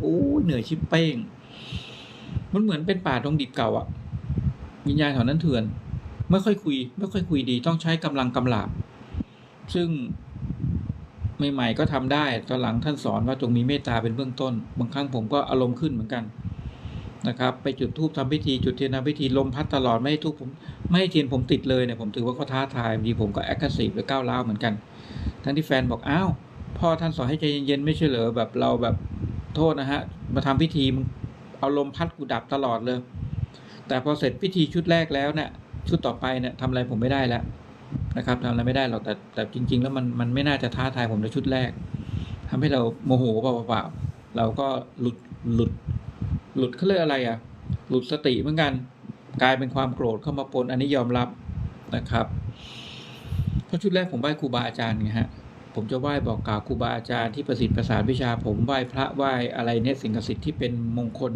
โอ้เหนื่อยชิบเป้ง มันเหมือนเป็นป่าดงดิบเก่าอะวิญญาณแถวนั้นเถื่อน ไม่ค่อยคุย ไม่ค่อยคุยดี ต้องใช้กำลังกำลาบ ซึ่งใหม่ๆก็ทำได้ ตอนหลังท่านสอนว่าจงมีเมตตาเป็นเบื้องต้น บางครั้งผมก็อารมณ์ขึ้นเหมือนกันนะครับ ไปจุดธูปทำพิธี จุดเทียนทำพิธีลมพัดตลอดไม่ให้ทูปผมไม่ให้เทียนผมติดเลยเนี่ยผมถือว่าเขาท้าทายบางทีผมก็แอคทีฟหรือก้าวร้าวเหมือนกัน ทั้งที่แฟนบอกอ้าวพ่อท่านสอนให้ใจเย็นๆไม่ใช่เหรอแบบเราแบบ โทษนะฮะ มาทำพิธีมึงเอาลมพัดกูดับตลอดเลย แต่พอเสร็จพิธีชุดแรกแล้วเนี่ยชุดต่อไปเนี่ยทำอะไรผมไม่ได้แล้วนะครับทำอะไรไม่ได้หรอกแต่แต่จริง ๆ แล้วมันมันไม่น่าจะท้าทายผมในชุดแรกทำให้เราโมโหเปล่าๆเราก็หลุดหลุด หลุดเขาเรียกอะไรอะ หลุดสติเหมือนกัน กลายเป็นความโกรธเข้ามาปนอันนี้ยอมรับนะครับเพราะชุดแรกผมไหว้ครูบาอาจารย์ไงฮะ ผมจะไหว้บอกกล่าวครูบาอาจารย์ที่ประสิทธิ์ประสานวิชาผมไหว้พระไหว้อะไรเนี่ยสิ่งศักดิ์สิทธิ์ที่เป็นมงคล